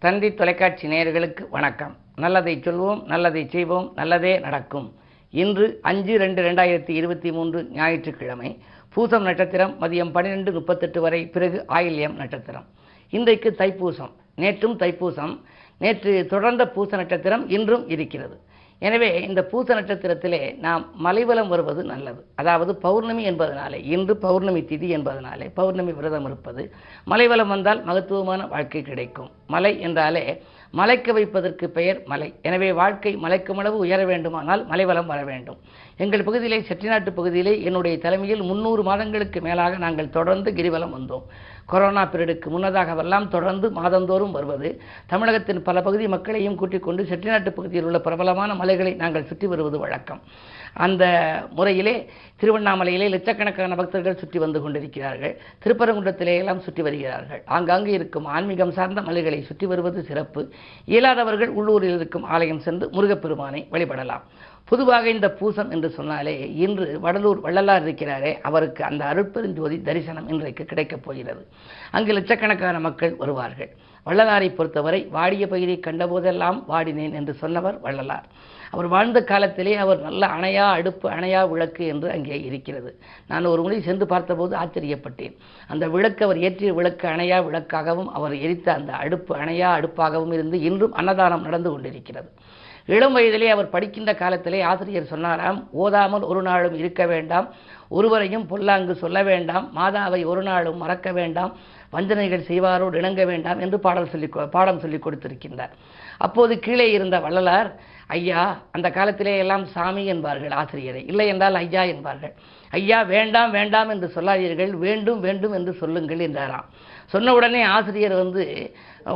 தந்தி தொலைக்காட்சி நேயர்களுக்கு வணக்கம். நல்லதை சொல்வோம் நல்லதை செய்வோம் நல்லதே நடக்கும். இன்று அஞ்சு ரெண்டு ரெண்டாயிரத்தி இருபத்தி மூன்று ஞாயிற்றுக்கிழமை பூசம் நட்சத்திரம் மதியம் பன்னிரெண்டு முப்பத்தெட்டு வரை பிறகு ஆயில்யம் நட்சத்திரம். இன்றைக்கு தைப்பூசம். நேற்றும் தைப்பூசம். நேற்று தொடர்ந்த பூச நட்சத்திரம் இன்றும் இருக்கிறது. எனவே இந்த பூச நட்சத்திரத்திலே நாம் மலைவலம் வருவது நல்லது. அதாவது பௌர்ணமி என்பதனாலே இன்று பௌர்ணமி திதி என்பதனாலே பௌர்ணமி விரதம் இருப்பது மலைவலம் வந்தால் மகத்துவமான வாழ்க்கை கிடைக்கும். மலை என்றாலே மலைக்க வைப்பதற்கு பெயர் மலை. எனவே வாழ்க்கை மலைக்கும் அளவு உயர வேண்டுமானால் மலைவளம் வர வேண்டும். எங்கள் பகுதியிலே செட்டிநாட்டு பகுதியிலே என்னுடைய தலைமையில் முன்னூறு மாதங்களுக்கு மேலாக நாங்கள் தொடர்ந்து கிரிவலம் வந்தோம். கொரோனா பீரியடுக்கு முன்னதாகவெல்லாம் தொடர்ந்து மாதந்தோறும் வருவது. தமிழகத்தின் பல பகுதி மக்களையும் கூட்டிக் கொண்டு செட்டிநாட்டு பகுதியில் உள்ள பிரபலமான மலைகளை நாங்கள் சுற்றி வருவது வழக்கம். அந்த முறையிலே திருவண்ணாமலையிலே லட்சக்கணக்கான பக்தர்கள் சுற்றி வந்து கொண்டிருக்கிறார்கள். திருப்பரங்குன்றத்திலே எல்லாம் சுற்றி வருகிறார்கள். ஆங்காங்கு இருக்கும் ஆன்மீகம் சார்ந்த மலைகளை சுற்றி வருவது சிறப்பு. இயலாதவர்கள் உள்ளூரில் இருக்கும் ஆலயம் சென்று முருகப்பெருமானை வழிபடலாம். பொதுவாக இந்த பூசம் என்று சொன்னாலே இன்று வடலூர் வள்ளலார் இருக்கிறாரே அவருக்கு அந்த அருட்பெருஞ்சோதி தரிசனம் இன்றைக்கு கிடைக்கப் போகிறது. அங்கு லட்சக்கணக்கான மக்கள் வருவார்கள். வள்ளலாரை பொறுத்தவரை வாடிய பயிரை கண்டபோதெல்லாம் வாடினேன் என்று சொன்னவர் வள்ளலார். அவர் வாழ்ந்த காலத்திலே அவர் நல்ல அணையா அடுப்பு அணையா விளக்கு என்று அங்கே இருக்கிறது. நான் ஒரு முறை சென்று பார்த்தபோது ஆச்சரியப்பட்டேன். அந்த விளக்கு அவர் ஏற்றிய விளக்கு அணையா விளக்காகவும் அவர் எரித்த அந்த அடுப்பு அணையா அடுப்பாகவும் இருந்து இன்றும் அன்னதானம் நடந்து கொண்டிருக்கிறது. இளம் வயதிலே அவர் படிக்கின்ற காலத்திலே ஆசிரியர் சொன்னாராம் ஓதாமல் ஒரு நாளும் இருக்க வேண்டாம் ஒருவரையும் பொல்லாங்கு சொல்ல வேண்டாம் மாதாவை ஒரு நாளும் மறக்க வேண்டாம் வஞ்சனைகள் செய்வாரோடு இணங்க வேண்டாம் என்று பாடல் சொல்லி பாடம் சொல்லி கொடுத்திருக்கின்றார். அப்போது கீழே இருந்த வள்ளலார் ஐயா அந்த காலத்திலே எல்லாம் சாமி என்பார்கள் ஆசிரியரை. இல்லை என்றால் ஐயா என்பார்கள். ஐயா வேண்டாம் வேண்டாம் என்று சொல்லாதீர்கள். வேண்டும் வேண்டும் என்று சொல்லுங்கள் என்றாராம். சொன்ன உடனே ஆசிரியர் வந்து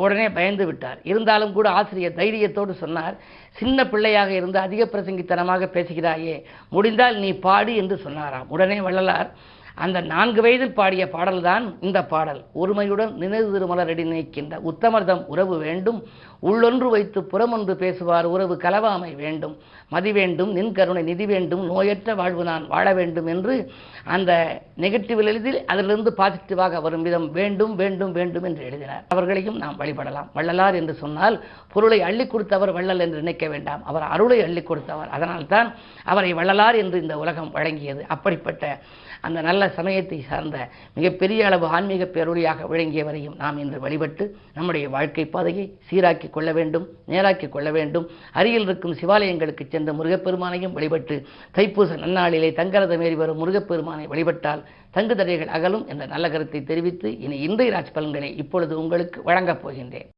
உடனே பயந்து விட்டார். இருந்தாலும் கூட ஆசிரியர் தைரியத்தோடு சொன்னார் சின்ன பிள்ளையாக இருந்து அதிக பிரசங்கித்தனமாக பேசுகிறாயே முடிந்தால் நீ பாடு என்று சொன்னாராம். உடனே வள்ளலார் அந்த நான்கு வயதில் பாடிய பாடல்தான் இந்த பாடல். ஒருமையுடன் நினைவு திருமலரடி நினைக்கின்ற உத்தமர்தம் உறவு வேண்டும். உள்ளொன்று வைத்து புறமொன்று பேசுவார் உறவு கலவாமை வேண்டும். மதி வேண்டும் நின் கருணை நிதி வேண்டும் நோயற்ற வாழ்வு நான் வாழ வேண்டும் என்று அந்த நெகட்டிவ் எழுதில் அதிலிருந்து பாசிட்டிவாக வரும் விதம் வேண்டும் வேண்டும் வேண்டும் என்று எழுதினார். அவர்களையும் நாம் வழிபடலாம். வள்ளலார் என்று சொன்னால் பொருளை அள்ளி கொடுத்தவர் வள்ளல் என்று நினைக்க வேண்டாம். அவர் அருளை அள்ளி கொடுத்தவர். அதனால்தான் அவரை வள்ளலார் என்று இந்த உலகம் வழங்கியது. அப்படிப்பட்ட அந்த நல்ல சமயத்தை சார்ந்த மிகப்பெரிய அளவு ஆன்மீக பேரொழியாக விளங்கியவரையும் நாம் இன்று வழிபட்டு நம்முடைய வாழ்க்கை பாதையை சீராக்கி கொள்ள வேண்டும் நேராக்கி கொள்ள வேண்டும். அருகில் இருக்கும் சிவாலயங்களுக்கு சென்ற முருகப்பெருமானையும் வழிபட்டு தைப்பூச நன்னாளிலே தங்கரதம் ஏறி வரும் முருகப்பெருமானை வழிபட்டால் தங்கு தடைகள் அகலும் என்ற நல்ல கருத்தை தெரிவித்து இனி இன்றைய ராஜ் பலன்களை இப்பொழுது உங்களுக்கு வழங்கப் போகின்றேன்.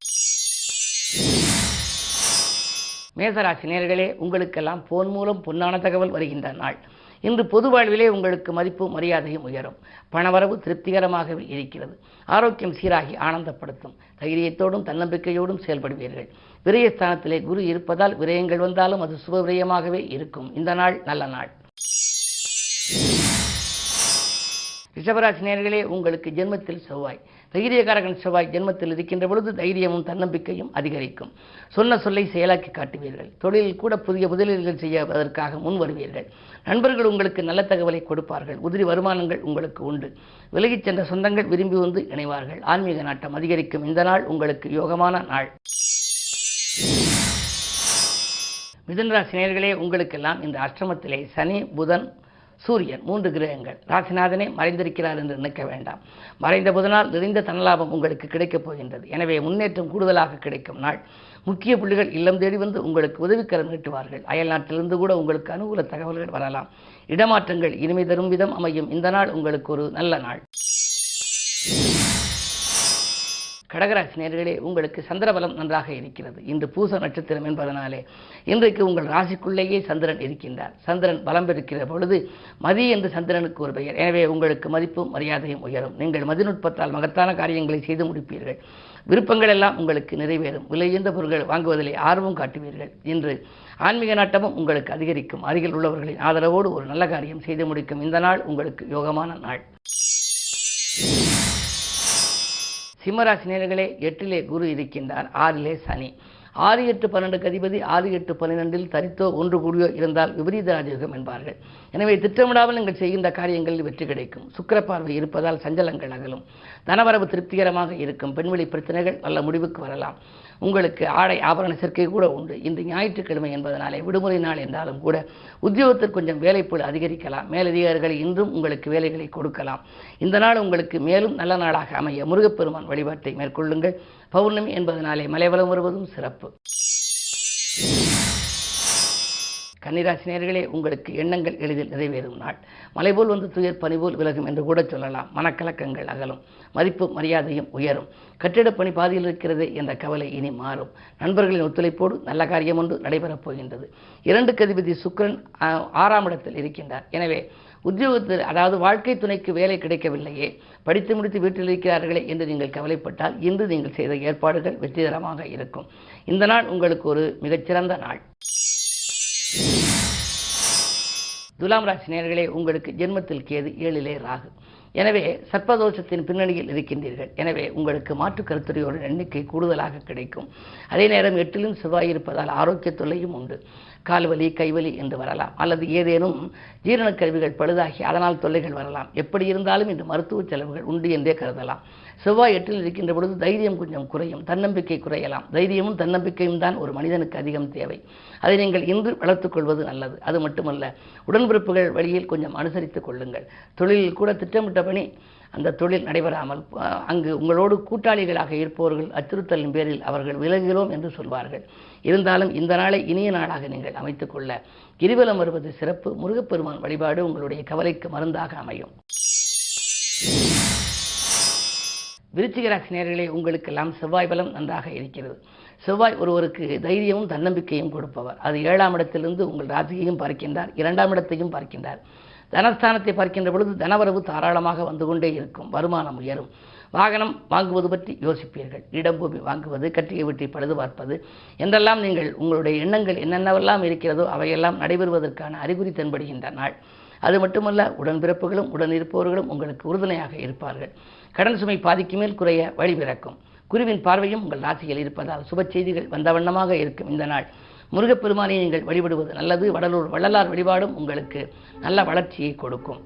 மேசராசி நேர்களே உங்களுக்கெல்லாம் போன் மூலம் பொன்னான தகவல் வருகின்ற நாள். இன்று பொது வாழ்விலே உங்களுக்கு மதிப்பும் மரியாதையும் உயரும். பணவரவு திருப்திகரமாகவே இருக்கிறது. ஆரோக்கியம் சீராகி ஆனந்தப்படுத்தும். தைரியத்தோடும் தன்னம்பிக்கையோடும் செயல்படுவீர்கள். விரயஸ்தானத்திலே குரு இருப்பதால் விரயங்கள் வந்தாலும் அது சுப விரயமாகவே இருக்கும். இந்த நாள் நல்ல நாள். ரிஷபராசி நேர்களே உங்களுக்கு ஜென்மத்தில் செவ்வாய். தைரியகாரகன் செவ்வாய் ஜென்மத்தில் இருக்கின்ற பொழுது தைரியமும் தன்னம்பிக்கையும் அதிகரிக்கும். சொன்ன சொல்லை செயலாக்கி காட்டுவீர்கள். தொழிலில் கூட புதிய முதலீடுகள் செய்வதற்காக முன் வருவீர்கள். நண்பர்கள் உங்களுக்கு நல்ல தகவலை கொடுப்பார்கள். உதிரி வருமானங்கள் உங்களுக்கு உண்டு. விலகிச் சென்ற சொந்தங்கள் விரும்பி வந்து இணைவார்கள். ஆன்மீக நாட்டம் அதிகரிக்கும். இந்த நாள் உங்களுக்கு யோகமான நாள். மிதுனராசி நேர்களே உங்களுக்கெல்லாம் இந்த அஷ்டமத்திலே சனி புதன் சூரியன் மூன்று கிரகங்கள். ராசிநாதனே மறைந்திருக்கிறார் என்று நினைக்க வேண்டாம். மறைந்த புதனால் நிறைந்த தனலாபம் உங்களுக்கு கிடைக்கப் போகின்றது. எனவே முன்னேற்றம் கூடுதலாக கிடைக்கும் நாள். முக்கிய புள்ளிகள் இல்லம் தேடி வந்து உங்களுக்கு உதவிக்கரம் நீட்டுவார்கள். அயல் நாட்டிலிருந்து கூட உங்களுக்கு அனுகூல தகவல்கள் வரலாம். இடமாற்றங்கள் இனிமை தரும் விதம் அமையும். இந்த நாள் உங்களுக்கு ஒரு நல்ல நாள். கடகராசி நேர்களே உங்களுக்கு சந்திரபலம் நன்றாக இருக்கிறது. இன்று பூச நட்சத்திரம் என்பதனாலே இன்றைக்கு உங்கள் ராசிக்குள்ளேயே சந்திரன் இருக்கின்றார். சந்திரன் பலம் பெறுகிற பொழுது மதி என்று சந்திரனுக்கு ஒரு பெயர். எனவே உங்களுக்கு மதிப்பும் மரியாதையும் உயரும். நீங்கள் மதிநுட்பத்தால் மகத்தான காரியங்களை செய்து முடிப்பீர்கள். விருப்பங்கள் எல்லாம் உங்களுக்கு நிறைவேறும். விலையுந்த பொருட்கள் வாங்குவதிலே ஆர்வம் காட்டுவீர்கள். இன்று ஆன்மீக நாட்டமும் உங்களுக்கு அதிகரிக்கும். அருகில் உள்ளவர்களின் ஆதரவோடு ஒரு நல்ல காரியம் செய்து முடிக்கும். இந்த நாள் உங்களுக்கு யோகமான நாள். சிம்மராசி நேர்களே எட்டிலே குரு இருக்கின்றார். ஆறிலே சனி. ஆறு எட்டு பன்னெண்டுக்கு அதிபதி ஆறு எட்டு பன்னிரெண்டில் தரித்தோ ஒன்று கூடியோ இருந்தால் விபரீத ராஜயோகம் என்பார்கள். எனவே திட்டமிடாமல் நீங்கள் செய்கின்ற காரியங்களில் வெற்றி கிடைக்கும். சுக்கிர பார்வை இருப்பதால் சஞ்சலங்கள் அகலும். தனவரவு திருப்திகரமாக இருக்கும். பெண்வெளி பிரச்சனைகள் நல்ல முடிவுக்கு வரலாம். உங்களுக்கு ஆடை ஆபரண சேர்க்கை கூட உண்டு. இந்த ஞாயிற்றுக்கிழமை என்பதனாலே விடுமுறை நாள் என்றாலும் கூட உத்தியோகத்தில் கொஞ்சம் வேலைப்பொழு அதிகரிக்கலாம். மேலதிகாரிகள் இன்றும் உங்களுக்கு வேலைகளை கொடுக்கலாம். இந்த நாள் உங்களுக்கு மேலும் நல்ல நாளாக அமைய முருகப்பெருமான் வழிபாட்டை மேற்கொள்ளுங்கள். பௌர்ணமி என்பதனாலே மலைவலம் வருவதும் சிறப்பு. கன்னிராசினியர்களே உங்களுக்கு எண்ணங்கள் எளிதில் நிறைவேறும் நாள் மலைபோல் வந்து துயர் பணிபோல் விலகும் என்று கூட சொல்லலாம். மனக்கலக்கங்கள் அகலும். மதிப்பு மரியாதையும் உயரும். கட்டிடப் பணி பாதியில் இருக்கிறது என்ற கவலை இனி மாறும். நண்பர்களின் ஒத்துழைப்போடு நல்ல காரியம் ஒன்று நடைபெறப் போகின்றது. இரண்டு கதிபதி சுக்கிரன் ஆறாம் இடத்தில் இருக்கின்றார். எனவே உத்தியோகத்தில் அதாவது வாழ்க்கை துணைக்கு வேலை கிடைக்கவில்லையே. படித்து முடித்து வீட்டில் இருக்கிறார்களே என்று நீங்கள் கவலைப்பட்டால் இன்று நீங்கள் செய்த ஏற்பாடுகள் வெற்றிகரமாக இருக்கும். இந்த நாள் உங்களுக்கு ஒரு மிகச்சிறந்த நாள். துலாம் ராசி நேர்களே உங்களுக்கு ஜென்மத்தில் கேது ஏழிலே ராகு. எனவே சர்ப்பதோஷத்தின் பின்னணியில் இருக்கின்றீர்கள். எனவே உங்களுக்கு மாற்று கருத்துரையோட எண்ணிக்கை கூடுதலாக கிடைக்கும். அதே நேரம் எட்டிலும் செவ்வாய் இருப்பதால் ஆரோக்கிய தொல்லையும் உண்டு. கால்வலி கைவலி என்று வரலாம். அல்லது ஏதேனும் ஜீரணக் கருவிகள் பழுதாகி அதனால் தொல்லைகள் வரலாம். எப்படி இருந்தாலும் இந்த மருத்துவ செலவுகள் உண்டு என்றே கருதலாம். செவ்வாய் எட்டில் இருக்கின்ற பொழுது தைரியம் கொஞ்சம் குறையும் தன்னம்பிக்கை குறையலாம். தைரியமும் தன்னம்பிக்கையும் தான் ஒரு மனிதனுக்கு அதிகம் தேவை. அதை நீங்கள் இன்று வளர்த்துக்கொள்வது நல்லது. அது மட்டுமல்ல உடன்பிறப்புகள் வழியில் கொஞ்சம் அனுசரித்துக் கொள்ளுங்கள். தொழிலில் கூட திட்டமிட்டபடி அந்த தொழில் நடைபெறாமல் அங்கு உங்களோடு கூட்டாளிகளாக இருப்பவர்கள் அச்சுறுத்தலின் பேரில் அவர்கள் விலகிறோம் என்று சொல்வார்கள். இருந்தாலும் இந்த நாளை இனிய நாளாக நீங்கள் அமைத்துக்கொள்ள கிரிவலம் வருவது சிறப்பு. முருகப்பெருமான் வழிபாடு உங்களுடைய கவலைக்கு மருந்தாக அமையும். விருச்சிகராசி நேர்களே உங்களுக்கெல்லாம் செவ்வாய் பலம் நன்றாக இருக்கிறது. செவ்வாய் ஒருவருக்கு தைரியமும் தன்னம்பிக்கையும் கொடுப்பவர். அது ஏழாம் இடத்திலிருந்து உங்கள் ராசியையும் பார்க்கின்றார் இரண்டாம் இடத்தையும் பார்க்கின்றார். தனஸ்தானத்தை பார்க்கின்ற பொழுது தனவரவு தாராளமாக வந்து கொண்டே இருக்கும் வருமானம் உயரும். வாகனம் வாங்குவது பற்றி யோசிப்பீர்கள் இடம் பூமி வாங்குவது கட்டிய வீட்டை பழுது பார்ப்பது. என்றெல்லாம் நீங்கள் உங்களுடைய எண்ணங்கள் என்னென்னவெல்லாம் இருக்கிறதோ அவையெல்லாம் நடைபெறுவதற்கான அறிகுறி தென்படுகின்ற நாள். அது மட்டுமல்ல உடன்பிறப்புகளும் உடன் இருப்பவர்களும் உங்களுக்கு உறுதுணையாக இருப்பார்கள். கடன் சுமை பாதிக்கு மேல் குறைய வழி பிறக்கும். குருவின் பார்வையும் உங்கள் ராசியில் இருப்பதால் சுப செய்திகள் வந்த வண்ணமாக இருக்கும் இந்த நாள். முருகப்பெருமானை நீங்கள் வழிபடுவது நல்லது. வடலூர் வள்ளலார் வழிபாடும் உங்களுக்கு நல்ல வளர்ச்சியை கொடுக்கும்.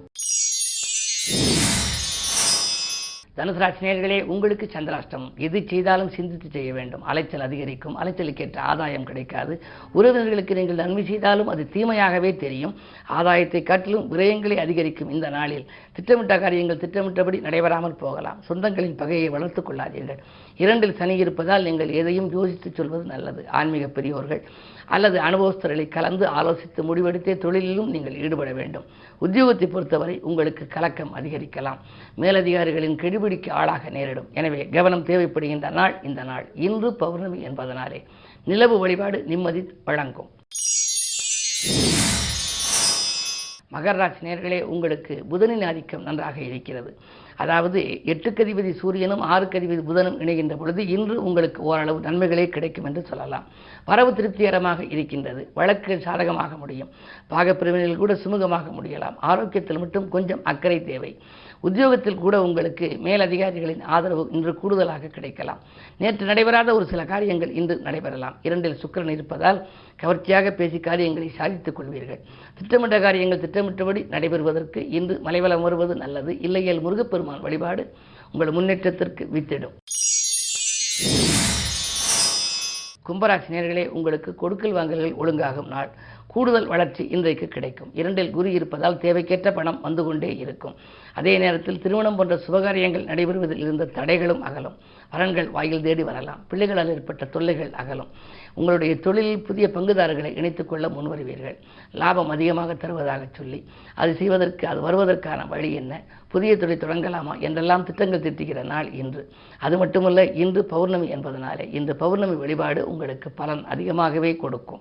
தனுசு ராசி உங்களுக்கு சந்திராஷ்டமம். எது செய்தாலும் சிந்தித்து செய்ய வேண்டும். அலைச்சல் அதிகரிக்கும். அலைச்சலுக்கேற்ற ஆதாயம் கிடைக்காது. உறவினர்களுக்கு நீங்கள் நன்மை செய்தாலும் அது தீமையாகவே தெரியும். ஆதாயத்தை காட்டிலும் விரயங்களை அதிகரிக்கும் இந்த நாளில். திட்டமிட்ட காரியங்கள் திட்டமிட்டபடி நடைபெறாமல் போகலாம். சொந்தங்களின் பகையை வளர்த்துக் கொள்ளாதீர்கள். இரண்டில் சனி இருப்பதால் நீங்கள் எதையும் யோசித்து சொல்வது நல்லது. ஆன்மீக பெரியோர்கள் அல்லது அனுபவஸ்தர்களை கலந்து ஆலோசித்து முடிவெடுத்தே தொழிலிலும் நீங்கள் ஈடுபட வேண்டும். உத்தியோகத்தை பொறுத்தவரை உங்களுக்கு கலக்கம் அதிகரிக்கலாம். மேலதிகாரிகளின் கெடுபிடிக்கு ஆளாக நேரிடும். எனவே கவனம் தேவைப்படுகின்ற நாள் இந்த நாள். இன்று பௌர்ணமி என்பதனாலே நிலவு வழிபாடு நிம்மதி வழங்கும். மகராசி நேர்களே உங்களுக்கு புதனின் ஆதிக்கம் நன்றாக இருக்கிறது. அதாவது எட்டுக்கதிபதி சூரியனும் ஆறுக்கதிபதி புதனும் இணைகின்ற பொழுது இன்று உங்களுக்கு ஓரளவு நன்மைகளே கிடைக்கும் என்று சொல்லலாம். வரவு திருப்திகரமாக இருக்கின்றது. வழக்கு சாதகமாக முடியும். பாகப்பிரிவினையில் கூட சுமூகமாக முடியலாம். ஆரோக்கியத்தில் மட்டும் கொஞ்சம் அக்கறை தேவை. உத்தியோகத்தில் கூட உங்களுக்கு மேலதிகாரிகளின் ஆதரவு இன்று கூடுதலாக கிடைக்கலாம். நேற்று நடைபெறாத ஒரு சில காரியங்கள் இன்று நடைபெறலாம். இரண்டில் சுக்கிரன் இருப்பதால் கவர்ச்சியாக பேசி காரியங்களை சாதித்துக் கொள்வீர்கள். திட்டமிட்ட காரியங்கள் திட்டமிட்டபடி நடைபெறுவதற்கு இன்று மலைவலம் வருவது நல்லது. இல்லையேல் முருகப்பெருமான் வழிபாடு உங்கள் முன்னேற்றத்திற்கு வித்திடும். கும்பராசி நேர்களே உங்களுக்கு கொடுக்கல் வாங்கல்கள் ஒழுங்காகும் நாள். கூடுதல் வளர்ச்சி இன்றைக்கு கிடைக்கும். இரண்டில் குரு இருப்பதால் தேவைக்கேற்ற பணம் வந்து கொண்டே இருக்கும். அதே நேரத்தில் திருமணம் போன்ற சுபகாரியங்கள் நடைபெறுவதில் இருந்த தடைகளும் அகலும். வரன்கள் வாயில் தேடி வரலாம். பிள்ளைகளால் ஏற்பட்ட தொல்லைகள் அகலும். உங்களுடைய தொழிலில் புதிய பங்குதாரர்களை இணைத்துக் கொள்ள முன்வருவீர்கள். லாபம் அதிகமாக தருவதாக சொல்லி அது செய்வதற்கு அது வருவதற்கான வழி என்ன? புதிய தொழில் தொடங்கலாமா? என்றெல்லாம் திட்டங்கள் திட்டுகிற நாள் இன்று. அது மட்டுமல்ல இன்று பௌர்ணமி என்பதனாலே இன்று பௌர்ணமி வழிபாடு உங்களுக்கு பலன் அதிகமாகவே கொடுக்கும்.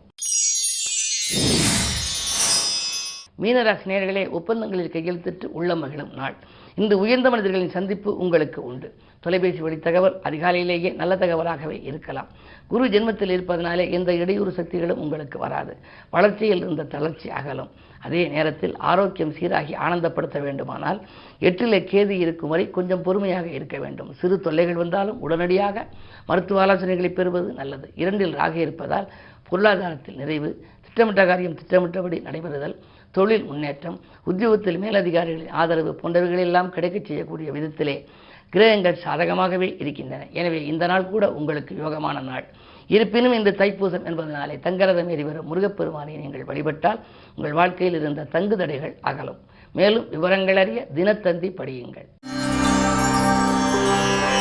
மீனராசி நேர்களே ஒப்பந்தங்களில் கையெழுத்திட்டு உள்ள மகிழும் நாள். இந்த உயர்ந்த மனிதர்களின் சந்திப்பு உங்களுக்கு உண்டு. தொலைபேசி வழி தகவல் அதிகாலையிலேயே நல்ல தகவலாகவே இருக்கலாம். குரு ஜென்மத்தில் இருப்பதனாலே எந்த இடையூறு சக்திகளும் உங்களுக்கு வராது. வளர்ச்சியில் இருந்த தளர்ச்சி அகலும். அதே நேரத்தில் ஆரோக்கியம் சீராகி ஆனந்தப்படுத்த வேண்டுமானால் எட்டிலே கேது இருக்கும் வரை கொஞ்சம் பொறுமையாக இருக்க வேண்டும். சிறு தொல்லைகள் வந்தாலும் உடனடியாக மருத்துவ ஆலோசனைகளை பெறுவது நல்லது. இரண்டில் ராக இருப்பதால் பொருளாதாரத்தில் நிறைவு திட்டமிட்ட காரியம் திட்டமிட்டபடி நடைபெறுதல் தொழில் முன்னேற்றம் உத்தியோகத்தில் மேலதிகாரிகளின் ஆதரவு போன்றவைகளெல்லாம் கிடைக்கச் செய்யக்கூடிய விதத்திலே கிரகங்கள் சாதகமாகவே இருக்கின்றன. எனவே இந்த நாள் கூட உங்களுக்கு யோகமான நாள். இருப்பினும் இந்த தைப்பூசம் என்பதனாலே தங்கரதம் எரிவரும் முருகப்பெருமானை நீங்கள் வழிபட்டால் உங்கள் வாழ்க்கையில் இருந்த தங்கு தடைகள் அகலும். மேலும் விவரங்கள் அறிய தினத்தந்தி படியுங்கள்.